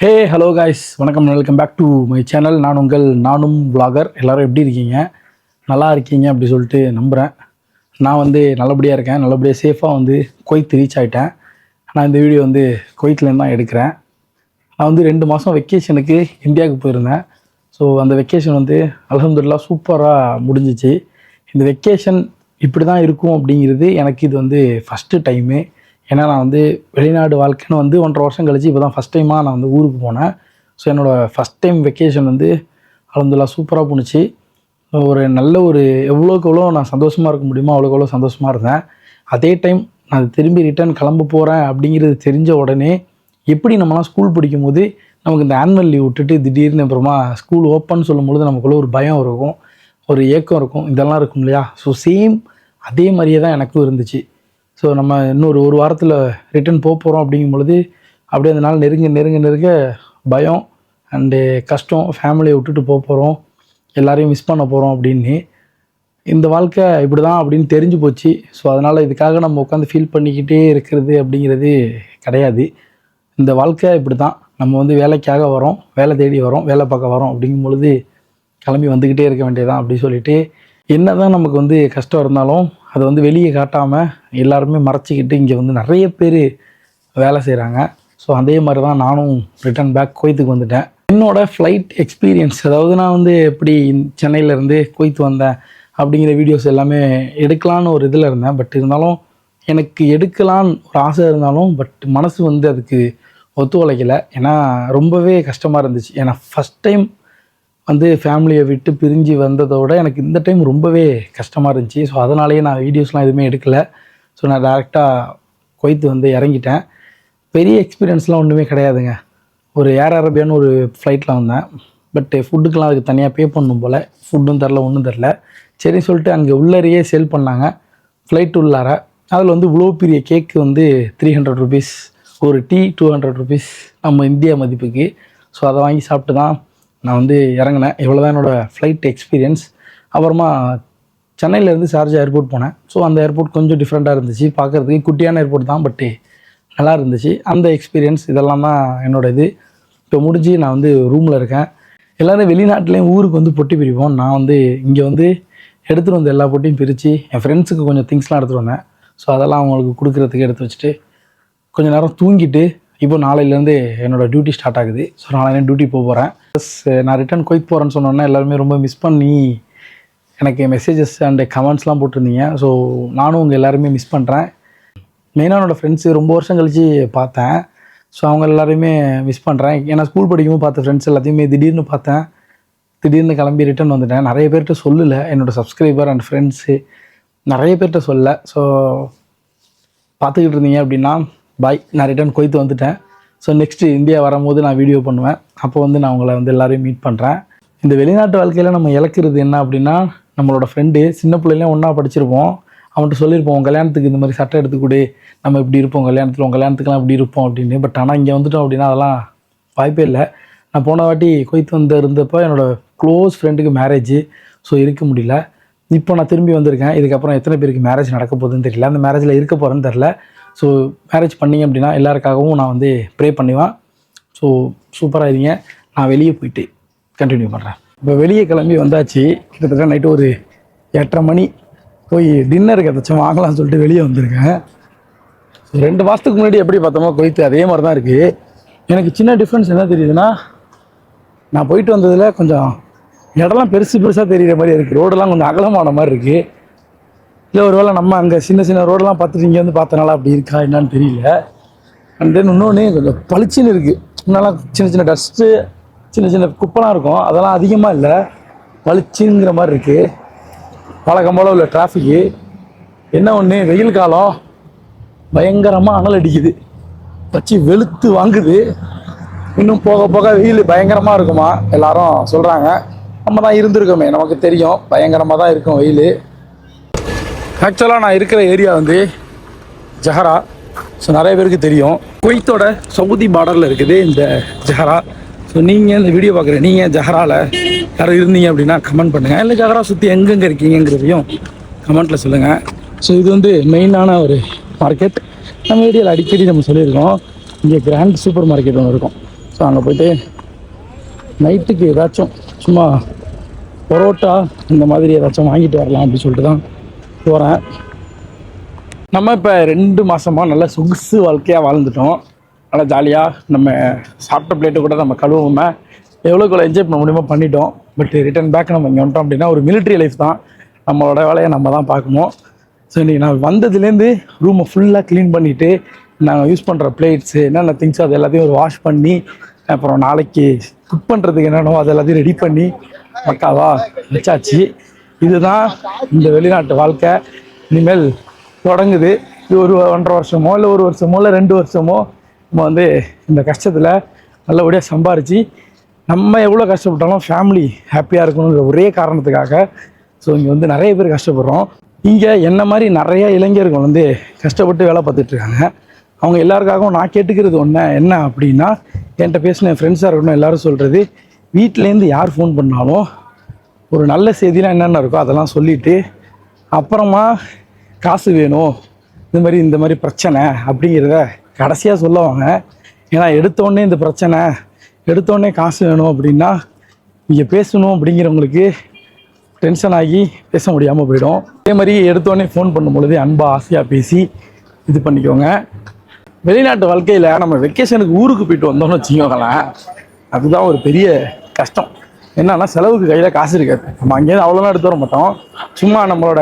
ஹே hello guys வணக்கம் welcome back to my channel நான் உங்கள் நானும் பிளாகர் எல்லோரும் எப்படி இருக்கீங்க? நல்லா இருக்கீங்க அப்படி சொல்லிட்டு நம்புகிறேன் நான் வந்து நல்லபடியாக இருக்கேன். நல்லபடியாக சேஃபாக வந்து குவைத் ரீச் ஆகிட்டேன் நான் இந்த வீடியோ வந்து குவைத்லேருந்து தான் எடுக்கிறேன். நான் வந்து ரெண்டு மாதம் வெக்கேஷனுக்கு இந்தியாவுக்கு போயிருந்தேன். ஸோ அந்த வெக்கேஷன் வந்து அலமதுல்லா சூப்பராக முடிஞ்சிச்சு. இந்த வெக்கேஷன் இப்படி தான் இருக்கும் அப்படிங்கிறது எனக்கு இது வந்து ஃபஸ்ட்டு டைமு ஏன்னா நான் வந்து வெளிநாடு வாழ்க்கைன்னு வந்து ஒன்றரை வருஷம் கழிச்சு இப்போ தான் ஃபஸ்ட் டைமாக நான் வந்து ஊருக்கு போனேன். ஸோ என்னோடய ஃபஸ்ட் டைம் வெக்கேஷன் வந்து அல்ஹம்துலில்லாஹ் சூப்பராக போணுச்சு. ஒரு நல்ல ஒரு எவ்வளோக்கு எவ்வளோ நான் சந்தோஷமாக இருக்க முடியுமோ அவ்வளோக்கு எவ்வளோ சந்தோஷமாக இருந்தேன். அதே டைம் நான் திரும்பி ரிட்டர்ன் கிளம்ப போகிறேன் அப்படிங்கிறது தெரிஞ்ச உடனே எப்படி நம்மலாம் ஸ்கூல் படிக்கும்போது நமக்கு இந்த ஆனுவல் லீவ் விட்டுட்டு திடீர்னு அப்புறமா ஸ்கூல் ஓப்பன் சொல்லும்பொழுது நமக்குள்ளே ஒரு பயம் இருக்கும் ஒரு ஏக்கம் இருக்கும் இதெல்லாம் இருக்கும் இல்லையா? ஸோ சேம் அதே மாதிரியே தான் எனக்கும் இருந்துச்சு. ஸோ நம்ம இன்னொரு ஒரு வாரத்தில் ரிட்டர்ன் போக போகிறோம் அப்படிங்கும் பொழுது அப்படியே அந்த நாள் நெருங்க நெருங்க நெருங்க பயம் அண்டு கஷ்டம் ஃபேமிலியை விட்டுட்டு போக போகிறோம் எல்லாரையும் மிஸ் பண்ண போகிறோம் அப்படின்னு. இந்த வாழ்க்கை இப்படி தான் அப்படின்னு தெரிஞ்சு போச்சு. ஸோ அதனால் இதுக்காக நம்ம உட்காந்து ஃபீல் பண்ணிக்கிட்டே இருக்கிறது அப்படிங்கிறது கிடையாது. இந்த வாழ்க்கை இப்படி தான் நம்ம வந்து வேலைக்காக வரோம் வேலை தேடி வரோம் வேலை பார்க்க வரோம் அப்படிங்கும் பொழுது கிளம்பி வந்துக்கிட்டே இருக்க வேண்டியதான் அப்படி சொல்லிட்டு என்ன தான் நமக்கு வந்து கஷ்டம் இருந்தாலும் அதை வந்து வெளியே காட்டாமல் எல்லாருமே மறைச்சிக்கிட்டு இங்கே வந்து நிறைய பேர் வேலை செய்கிறாங்க ஸோ அதே மாதிரி தான் நானும் ரிட்டர்ன் பேக் குவைத்துக்கு வந்துட்டேன். என்னோடய ஃப்ளைட் எக்ஸ்பீரியன்ஸ் அதாவது நான் வந்து எப்படி சென்னையிலேருந்து குவைத் வந்தேன் அப்படிங்கிற வீடியோஸ் எல்லாமே எடுக்கலான்னு ஒரு இதில் இருந்தேன். பட் இருந்தாலும் எனக்கு எடுக்கலான்னு ஒரு ஆசை இருந்தாலும் பட் மனசு வந்து அதுக்கு ஒத்துழைக்கலை. ஏன்னா ரொம்பவே கஷ்டமாக இருந்துச்சு. ஏன்னா ஃபஸ்ட் டைம் வந்து ஃபேமிலியை விட்டு பிரிஞ்சு வந்ததோட எனக்கு இந்த டைம் ரொம்பவே கஷ்டமாக இருந்துச்சு. ஸோ அதனாலேயே நான் வீடியோஸ்லாம் எதுவுமே எடுக்கலை. ஸோ நான் டேரெக்டாக கொய்த்து வந்து இறங்கிட்டேன். பெரிய எக்ஸ்பீரியன்ஸ்லாம் ஒன்றுமே கிடையாதுங்க. ஒரு ஏர் அரேபியான்னு ஒரு ஃப்ளைட்டில் வந்தேன். பட் ஃபுட்டுக்கெலாம் அதுக்கு தனியாக பே பண்ணும் போல். ஃபுட்டும் தரல ஒன்றும் தரல. சரி சொல்லிட்டு அங்கே உள்ளறையே சேல் பண்ணாங்க. ஃப்ளைட் உள்ளார. அதில் வந்து இவ்வளோ பெரிய கேக்கு வந்து த்ரீ ஹண்ட்ரட் ருபீஸ் ஒரு டீ டூ ஹண்ட்ரட் ருபீஸ் நம்ம இந்தியா மதிப்புக்கு. ஸோ அதை வாங்கி சாப்பிட்டு தான் நான் வந்து இறங்கினேன். இவ்வளோ தான் என்னோடய ஃப்ளைட் எக்ஸ்பீரியன்ஸ் அப்புறமா சென்னையிலேருந்து சார்ஜா ஏர்போர்ட் போனேன். ஸோ அந்த ஏர்போர்ட் கொஞ்சம் டிஃப்ரெண்ட்டாக இருந்துச்சு. பார்க்குறதுக்கு குட்டியான ஏர்போர்ட் தான் பட்டு நல்லா இருந்துச்சு. அந்த எக்ஸ்பீரியன்ஸ் இதெல்லாம் தான் என்னோட இது. இப்போ முடிஞ்சு நான் வந்து ரூமில் இருக்கேன். எல்லோரும் வெளிநாட்டிலையும் ஊருக்கு வந்து பொட்டி பிரிப்போம். நான் வந்து இங்கே வந்து எடுத்துகிட்டு வந்த எல்லா பொட்டியும் பிரித்து என் ஃப்ரெண்ட்ஸுக்கு கொஞ்சம் திங்ஸ்லாம் எடுத்துகிட்டு வந்தேன். ஸோ அதெல்லாம் அவங்களுக்கு கொடுக்குறதுக்கு எடுத்து வச்சுட்டு கொஞ்சம் நேரம் தூங்கிட்டு இப்போ நாளையிலேருந்து என்னோடய டியூட்டி ஸ்டார்ட் ஆகுது. ஸோ நாளைக்கு டியூட்டி போக போகிறேன் ப்ளஸ் நான் ரிட்டர்ன் குயிக் போகிறேன்னு சொன்னோன்னா எல்லாருமே ரொம்ப மிஸ் பண்ணி எனக்கு மெசேஜஸ் அண்ட் கமெண்ட்ஸ்லாம் போட்டிருந்தீங்க. ஸோ நானும் உங்கள் எல்லாருமே மிஸ் பண்ணுறேன் மெயினாக என்னோடய ஃப்ரெண்ட்ஸு ரொம்ப வருஷம் கழித்து பார்த்தேன். ஸோ அவங்க எல்லாரையுமே மிஸ் பண்ணுறேன் ஏன்னா ஸ்கூல் படிக்கும்போது பார்த்த ஃப்ரெண்ட்ஸ் எல்லாத்தையுமே திடீர்னு பார்த்தேன். திடீர்னு கிளம்பி ரிட்டர்ன் வந்துட்டேன். நிறைய பேர்கிட்ட சொல்லலை. என்னோடய சப்ஸ்கிரைபர் அண்ட் ஃப்ரெண்ட்ஸு நிறைய பேர்கிட்ட சொல்லலை. ஸோ பார்த்துக்கிட்டு இருந்தீங்க அப்படின்னா பாய் நான் ரிட்டர்ன் கொய்த்து வந்துட்டேன். ஸோ நெக்ஸ்ட்டு இந்தியா வரும்போது நான் வீடியோ பண்ணுவேன். அப்போ வந்து நான் உங்களை வந்து எல்லோரையும் மீட் பண்ணுறேன் இந்த வெளிநாட்டு வாழ்க்கையில் நம்ம இழக்கிறது என்ன அப்படின்னா நம்மளோட ஃப்ரெண்டு சின்ன பிள்ளைலாம் ஒன்றா படிச்சிருப்போம். அவன்கிட்ட சொல்லியிருப்போம் கல்யாணத்துக்கு இந்த மாதிரி சட்டை எடுத்துக்கூடு. நம்ம இப்படி இருப்போம் கல்யாணத்தில் உங்கள் கல்யாணத்துக்குலாம் இப்படி இருப்போம் அப்படின்னு. பட் ஆனால் இங்கே வந்துட்டோம் அப்படின்னா அதெல்லாம் வாய்ப்பே இல்லை. நான் போன வாட்டி கொய்த்து வந்து இருந்தப்போ என்னோடய க்ளோஸ் ஃப்ரெண்டுக்கு மேரேஜ் ஸோ இருக்க முடியல. இப்போ நான் திரும்பி வந்திருக்கேன். இதுக்கப்புறம் எத்தனை பேருக்கு மேரேஜ் நடக்க போகுதுன்னு தெரியல. அந்த மேரேஜில் இருக்க போகிறேன்னு தெரில ஸோ மேரேஜ் பண்ணிங்க அப்படின்னா எல்லாருக்காகவும் நான் வந்து ப்ரே பண்ணுவேன். ஸோ சூப்பராக இருங்க. நான் வெளியே போயிட்டு கண்டினியூ பண்ணுறேன் இப்போ வெளியே கிளம்பி வந்தாச்சு. கிட்டத்தட்ட நைட்டு ஒரு எட்டரை மணி. போய் டின்னருக்கு ஏதாச்சும் வாங்கலாம்னு சொல்லிட்டு வெளியே வந்திருக்கேன். ஸோ ரெண்டு மாதத்துக்கு முன்னாடி எப்படி பார்த்தோமோ கொய்த்து அதே மாதிரி தான் இருக்குது எனக்கு சின்ன டிஃப்ரென்ஸ் என்ன தெரியுதுன்னா நான் போயிட்டு வந்ததில் கொஞ்சம் இடம்லாம் பெருசு பெருசாக தெரிகிற மாதிரி இருக்குது ரோடெல்லாம் கொஞ்சம் அகலமான மாதிரி இருக்குது இல்லை ஒருவேளை நம்ம அங்கே சின்ன சின்ன ரோடெல்லாம் பார்த்துட்டு இங்கே வந்து பார்த்தனால அப்படி இருக்கா என்னான்னு தெரியல. அண்ட் தென் இன்னொன்று கொஞ்சம் பளிச்சுன்னு இருக்குது முன்னெல்லாம் சின்ன சின்ன டஸ்ட்டு சின்ன சின்ன குப்பைலாம் இருக்கும். அதெல்லாம் அதிகமாக இல்லை. பளிச்சுங்கிற மாதிரி இருக்குது பழக்கம் போல் உள்ள டிராஃபிக்கு என்ன ஒன்று வெயில் காலம். பயங்கரமாக அனல் அடிக்குது. வச்சு வெளுத்து வாங்குது. இன்னும் போக போக வெயில் பயங்கரமாக இருக்குமா? எல்லாரும் சொல்கிறாங்க நம்ம தான் இருந்திருக்கோமே நமக்கு தெரியும். பயங்கரமாக தான் இருக்கும் வெயில். ஆக்சுவலாக நான் இருக்கிற ஏரியா வந்து ஜஹரா ஸோ நிறைய பேருக்கு தெரியும். குவைத்தோட சவுதி பார்டரில் இருக்குது இந்த ஜஹரா ஸோ நீங்கள் இந்த வீடியோ பார்க்குற நீங்கள் ஜஹராவில் யாரும் இருந்தீங்க அப்படின்னா கமெண்ட் பண்ணுங்கள் இல்லை ஜஹரா சுற்றி எங்கெங்கே இருக்கீங்கிறதையும் கமெண்ட்டில் சொல்லுங்கள் ஸோ இது வந்து மெயினான ஒரு மார்க்கெட் நம்ம ஏரியாவில் அடிக்கடி நம்ம சொல்லியிருக்கோம். இங்கே கிராண்ட் சூப்பர் மார்க்கெட் ஒன்று இருக்கும். ஸோ அங்கே போயிட்டு நைட்டுக்கு ஏதாச்சும் சும்மா பரோட்டா இந்த மாதிரி ஏதாச்சும் வாங்கிட்டு வரலாம் அப்படின்னு சொல்லிட்டு தான் போகிறேன் நம்ம இப்போ ரெண்டு மாதமாக நல்ல சொகுசு வாழ்க்கையாக வாழ்ந்துட்டோம். நல்லா ஜாலியாக நம்ம சாப்பிட்ட பிளேட்டு கூட நம்ம கழுவுமே எவ்வளோக்குள்ள என்ஜாய் பண்ண முடியுமோ பண்ணிட்டோம். பட் ரிட்டர்ன் பேக் நம்ம இங்கே வந்துட்டோம் அப்படின்னா ஒரு மிலிட்ரி லைஃப் தான். நம்மளோட வேலையை நம்ம தான் பார்க்கணும். ஸோ இன்றைக்கி நான் வந்ததுலேருந்து ரூமை ஃபுல்லாக க்ளீன் பண்ணிவிட்டு நாங்கள் யூஸ் பண்ணுற பிளேட்ஸு என்னென்ன திங்ஸோ அது எல்லாத்தையும் ஒரு வாஷ் பண்ணி அப்புறம் நாளைக்கு குக் பண்ணுறதுக்கு என்னென்னோ அது எல்லாத்தையும் ரெடி பண்ணி பக்காவா வச்சாச்சு. இதுதான் இந்த வெளிநாட்டு வாழ்க்கை. இனிமேல் தொடங்குது. இது ஒரு ஒன்றரை வருஷமோ இல்லை ஒரு வருஷமோ இல்லை ரெண்டு வருஷமோ நம்ம வந்து இந்த கஷ்டத்தில் நல்லபடியாக சம்பாரித்து நம்ம எவ்வளோ கஷ்டப்பட்டாலும் ஃபேமிலி ஹாப்பியாக இருக்கணுங்கிற ஒரே காரணத்துக்காக ஸோ இங்கே வந்து நிறைய பேர் கஷ்டப்படுறோம். இங்கே என்ன மாதிரி நிறைய இளைஞர்கள் வந்து கஷ்டப்பட்டு வேலை பார்த்துட்ருக்காங்க அவங்க எல்லாருக்காகவும் நான் கேட்டுக்கிறது ஒன்று என்ன அப்படின்னா என்கிட்ட பேசின ஃப்ரெண்ட்ஸாக இருக்கணும் எல்லோரும் சொல்கிறது வீட்டிலேருந்து யார் ஃபோன் பண்ணாலும் ஒரு நல்ல செய்திலாம் என்னென்ன இருக்கோ அதெல்லாம் சொல்லிவிட்டு அப்புறமா காசு வேணும் இந்த மாதிரி இந்த மாதிரி பிரச்சனை அப்படிங்கிறத கடைசியாக சொல்லுவாங்க. ஏன்னா எடுத்தோடனே இந்த பிரச்சனை எடுத்தோடனே காசு வேணும் அப்படின்னா இங்கே பேசணும் அப்படிங்கிறவங்களுக்கு டென்ஷன் ஆகி பேச முடியாமல் போயிடும். அதே மாதிரி எடுத்தோடனே ஃபோன் பண்ணும் பொழுது அன்பாக ஆசையாக பேசி இது பண்ணிக்கோங்க. வெளிநாட்டு வாழ்க்கையில் நம்ம வெக்கேஷனுக்கு ஊருக்கு போயிட்டு வந்தோம்னு வச்சுக்கோங்களேன் அதுதான் ஒரு பெரிய கஷ்டம். என்னன்னா செலவுக்கு கையில் காசு இருக்காது. நம்ம அங்கேயிருந்து அவ்வளோலாம் எடுத்து வர மாட்டோம். சும்மா நம்மளோட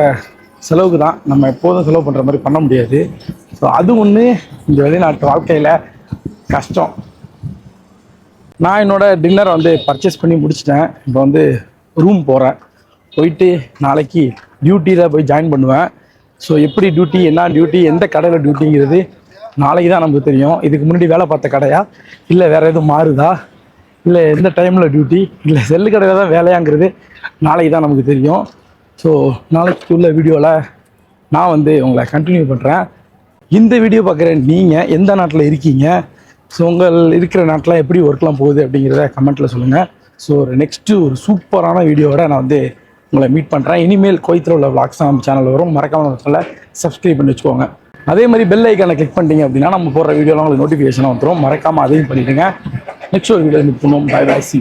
செலவுக்கு தான். நம்ம எப்போதும் செலவு பண்ணுற மாதிரி பண்ண முடியாது. ஸோ அது ஒன்று இந்த வெளிநாட்டு வாழ்க்கையில் கஷ்டம். நான் என்னோட டின்னர் வந்து பர்ச்சேஸ் பண்ணி முடிச்சிட்டேன். இப்போ வந்து ரூம் போகிறேன் போயிட்டு நாளைக்கு டியூட்டியில் போய் ஜாயின் பண்ணுவேன். ஸோ எப்படி டியூட்டி என்ன டியூட்டி எந்த கடையில் டியூட்டிங்கிறது நாளைக்கு தான் நமக்கு தெரியும். இதுக்கு முன்னாடி வேலை பார்த்த கடையா? இல்லை வேறு எதுவும் மாறுதா? இல்லை எந்த டைமில் டியூட்டி இல்லை செல்லு கடையில் தான் வேலையாங்கிறது நாளைக்கு தான் நமக்கு தெரியும். ஸோ நாளைக்கு உள்ள வீடியோவில் நான் வந்து உங்களை கண்டினியூ பண்ணுறேன் இந்த வீடியோ பார்க்குற நீங்கள் எந்த நாட்டில் இருக்கீங்க? ஸோ உங்கள் இருக்கிற நாட்டில் எப்படி ஒர்க்லாம் போகுது அப்படிங்கிறத கமெண்ட்டில் சொல்லுங்கள் ஸோ ஒரு நெக்ஸ்ட்டு ஒரு சூப்பரான வீடியோவோட நான் வந்து உங்களை மீட் பண்ணுறேன் இனிமேல் கோயத்தில் உள்ள விளாக்ஸ் நம்ம சேனல் வரும். மறக்காம சப்ஸ்கிரைப் பண்ணி வச்சுக்கோங்க. அதே மாதிரி பெல் ஐக்கானை கிளிக் பண்ணிட்டீங்க அப்படின்னா நம்ம போடுற வீடியோலாம் உங்களுக்கு நோட்டிஃபிகேஷனாக வந்துடும் மறக்காமல் அதையும் பண்ணிவிடுங்க நெக்ஸ்ட் ஒரு வீடியோ மீட் பண்ணுவோம் பை பை சி